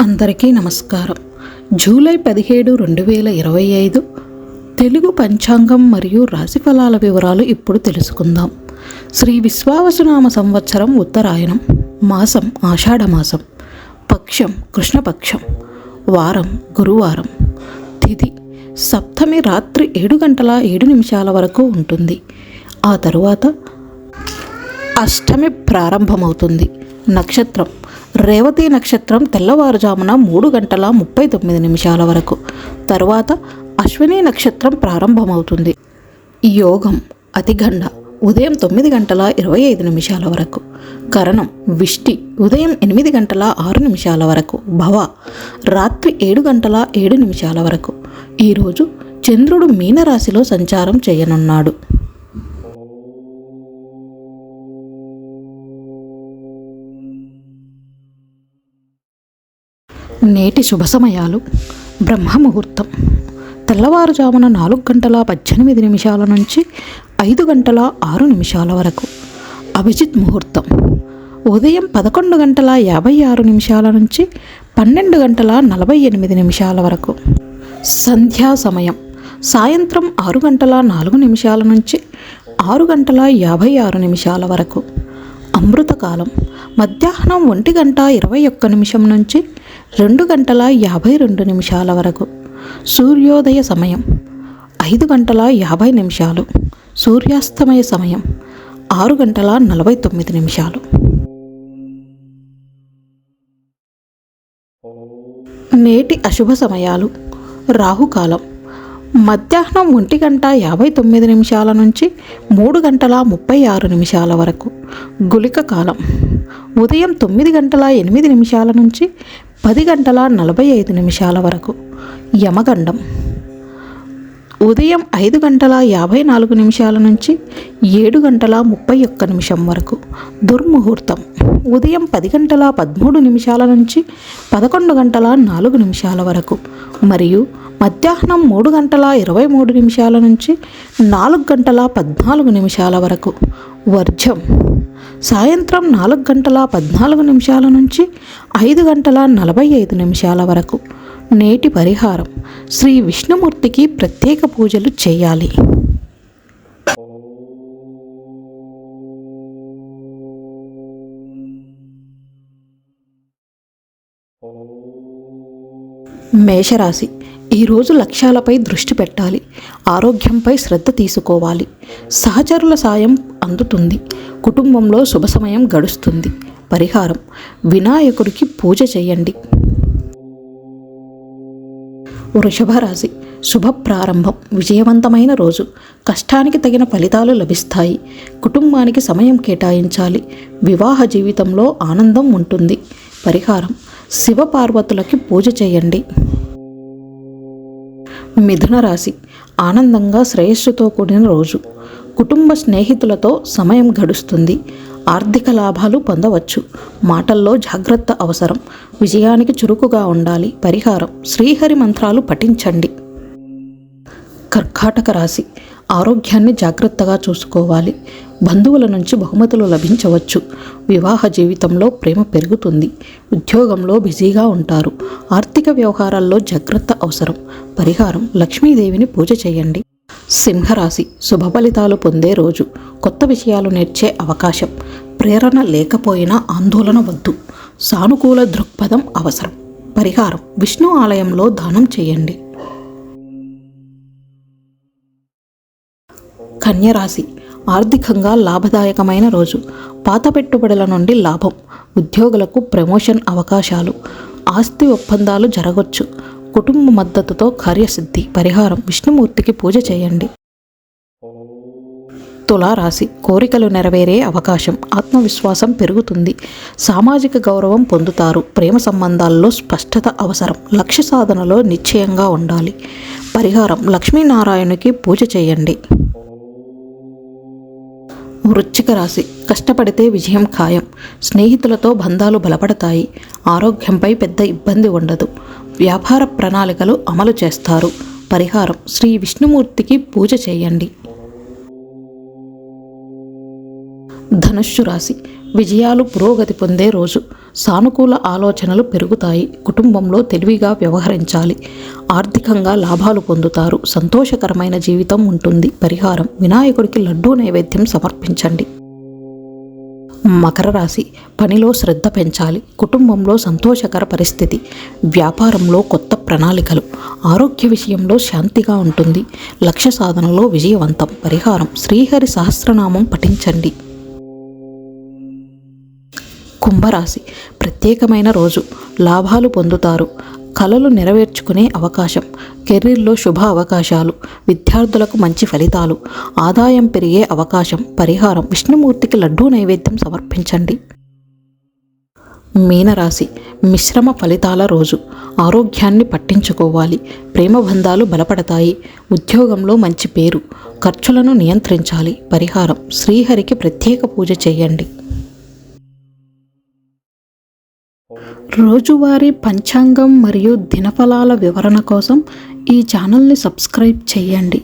అందరికీ నమస్కారం. జూలై పదిహేడు రెండు వేల ఇరవై ఐదు తెలుగు పంచాంగం మరియు రాశిఫలాల వివరాలు ఇప్పుడు తెలుసుకుందాం. శ్రీ విశ్వావసునామ సంవత్సరం ఉత్తరాయణం మాసం ఆషాఢమాసం పక్షం కృష్ణపక్షం వారం గురువారం తిథి సప్తమి రాత్రి ఏడు గంటల ఏడు నిమిషాల వరకు ఉంటుంది. ఆ తరువాత అష్టమి ప్రారంభమవుతుంది. నక్షత్రం. రేవతి నక్షత్రం తెల్లవారుజామున మూడు గంటల ముప్పై తొమ్మిది నిమిషాల వరకు. తరువాత అశ్విని నక్షత్రం ప్రారంభమవుతుంది. యోగం. అతిగండ ఉదయం తొమ్మిది గంటల ఇరవై ఐదు నిమిషాల వరకు. కరణం. విష్టి. ఉదయం ఎనిమిది గంటల ఆరు నిమిషాల వరకు. భవ. రాత్రి ఏడు గంటల ఏడు నిమిషాల వరకు. ఈరోజు చంద్రుడు మీనరాశిలో సంచారం చేయనున్నాడు. నేటి శుభ సమయాలు. బ్రహ్మముహూర్తం. తెల్లవారుజామున నాలుగు గంటల పద్దెనిమిది నిమిషాల నుంచి ఐదు గంటల ఆరు నిమిషాల వరకు. అభిజిత్ ముహూర్తం. ఉదయం పదకొండు గంటల యాభై ఆరు నిమిషాల నుంచి పన్నెండు గంటల నలభై ఎనిమిది నిమిషాల వరకు. సంధ్యా సమయం. సాయంత్రం ఆరు గంటల నాలుగు నిమిషాల నుంచి ఆరు గంటల యాభై ఆరు నిమిషాల వరకు. అమృతకాలం. మధ్యాహ్నం ఒంటి గంట ఇరవై ఒక్క నిమిషం నుంచి రెండు గంటల యాభై రెండు నిమిషాల వరకు. సూర్యోదయ సమయం. ఐదు గంటల యాభై నిమిషాలు. సూర్యాస్తమయ సమయం. ఆరు గంటల నలభై తొమ్మిది నిమిషాలు. నేటి అశుభ సమయాలు. రాహుకాలం. మధ్యాహ్నం ఒంటి గంట యాభై తొమ్మిది నిమిషాల నుంచి మూడు గంటల ముప్పై ఆరు నిమిషాల వరకు. గులిక కాలం. ఉదయం తొమ్మిది గంటల ఎనిమిది నిమిషాల నుంచి పది గంటల నలభై ఐదు నిమిషాల వరకు. యమగండం. ఉదయం ఐదు గంటల యాభై నాలుగు నిమిషాల నుంచి ఏడు గంటల ముప్పై ఒక్క నిమిషం వరకు. దుర్ముహూర్తం. ఉదయం పది గంటల పదమూడు నిమిషాల నుంచి పదకొండు గంటల నాలుగు నిమిషాల వరకు. మరియు మధ్యాహ్నం మూడు గంటల ఇరవై మూడు నిమిషాల నుంచి నాలుగు గంటల పద్నాలుగు నిమిషాల వరకు. వర్జం. సాయంత్రం నాలుగు గంటల పద్నాలుగు నిమిషాల నుంచి ఐదు గంటల నలభై ఐదు నిమిషాల వరకు. నేటి పరిహారం. శ్రీ విష్ణుమూర్తికి ప్రత్యేక పూజలు చేయాలి. మేషరాశి. ఈరోజు లక్ష్యాలపై దృష్టి పెట్టాలి. ఆరోగ్యంపై శ్రద్ధ తీసుకోవాలి. సహచరుల సాయం అందుతుంది. కుటుంబంలో శుభ సమయం గడుస్తుంది. పరిహారం. వినాయకుడికి పూజ చేయండి. వృషభ రాశి శుభ ప్రారంభం. విజయవంతమైన రోజు. కష్టానికి తగిన ఫలితాలు లభిస్తాయి. కుటుంబానికి సమయం కేటాయించాలి. వివాహ జీవితంలో ఆనందం ఉంటుంది. పరిహారం. శివపార్వతులకి పూజ చేయండి. మిథున రాశి. ఆనందంగా శ్రేయస్సుతో కూడిన రోజు. కుటుంబ స్నేహితులతో సమయం గడుస్తుంది. ఆర్థిక లాభాలు పొందవచ్చు. మాటల్లో జాగ్రత్త అవసరం. విజయానికి చురుకుగా ఉండాలి. పరిహారం. శ్రీహరి మంత్రాలు పఠించండి. కర్కాటక రాశి. ఆరోగ్యాన్ని జాగ్రత్తగా చూసుకోవాలి. బంధువుల నుంచి బహుమతులు లభించవచ్చు. వివాహ జీవితంలో ప్రేమ పెరుగుతుంది. ఉద్యోగంలో బిజీగా ఉంటారు. ఆర్థిక వ్యవహారాల్లో జాగ్రత్త అవసరం. పరిహారం లక్ష్మీదేవిని పూజ చేయండి. సింహరాశి శుభ ఫలితాలు పొందే రోజు. కొత్త విషయాలు నేర్చే అవకాశం. ప్రేరణ లేకపోయినా ఆందోళన వద్దు. సానుకూల దృక్పథం అవసరం. పరిహారం. విష్ణు ఆలయంలో దానం చేయండి. కన్యరాశి. ఆర్థికంగా లాభదాయకమైన రోజు. పాత పెట్టుబడుల నుండి లాభం. ఉద్యోగులకు ప్రమోషన్ అవకాశాలు. ఆస్తి ఒప్పందాలు జరగవచ్చు కుటుంబ మద్దతుతో కార్యసిద్ధి. పరిహారం. విష్ణుమూర్తికి పూజ చేయండి. తులారాశి. కోరికలు నెరవేరే అవకాశం. ఆత్మవిశ్వాసం పెరుగుతుంది. సామాజిక గౌరవం పొందుతారు. ప్రేమ సంబంధాల్లో స్పష్టత అవసరం. లక్ష్య సాధనలో నిశ్చయంగా ఉండాలి. పరిహారం. లక్ష్మీనారాయణునికి పూజ చేయండి. వృచ్చిక రాశి. కష్టపడితే విజయం ఖాయం. స్నేహితులతో బంధాలు బలపడతాయి. ఆరోగ్యంపై పెద్ద ఇబ్బంది ఉండదు. వ్యాపార ప్రణాళికలు అమలు చేస్తారు. పరిహారం. శ్రీ విష్ణుమూర్తికి పూజ చేయండి. ధనుస్సు రాశి. విజయాలు పురోగతి పొందే రోజు. సానుకూల ఆలోచనలు పెరుగుతాయి. కుటుంబంలో తెలివిగా వ్యవహరించాలి. ఆర్థికంగా లాభాలు పొందుతారు. సంతోషకరమైన జీవితం ఉంటుంది. పరిహారం. వినాయకుడికి లడ్డూ నైవేద్యం సమర్పించండి. మకర రాశి పనిలో శ్రద్ధ పెంచాలి. కుటుంబంలో సంతోషకర పరిస్థితి. వ్యాపారంలో కొత్త ప్రణాళికలు. ఆరోగ్య విషయంలో శాంతిగా ఉంటుంది. లక్ష్య సాధనలో విజయవంతం. పరిహారం. శ్రీహరి సహస్రనామం పఠించండి. కుంభరాశి. ప్రత్యేకమైన రోజు. లాభాలు పొందుతారు. కళలు నెరవేర్చుకునే అవకాశం. కెరీర్లో శుభ అవకాశాలు. విద్యార్థులకు మంచి ఫలితాలు. ఆదాయం పెరిగే అవకాశం. పరిహారం. విష్ణుమూర్తికి లడ్డూ నైవేద్యం సమర్పించండి. మీనరాశి. మిశ్రమ ఫలితాల రోజు. ఆరోగ్యాన్ని పట్టించుకోవాలి. ప్రేమ బంధాలు బలపడతాయి. ఉద్యోగంలో మంచి పేరు. ఖర్చులను నియంత్రించాలి. పరిహారం. శ్రీహరికి ప్రత్యేక పూజ చేయండి. రోజువారీ పంచాంగం మరియు దినఫలాల వివరణ కోసం ఈ ఛానల్ని సబ్స్క్రైబ్ చేయండి.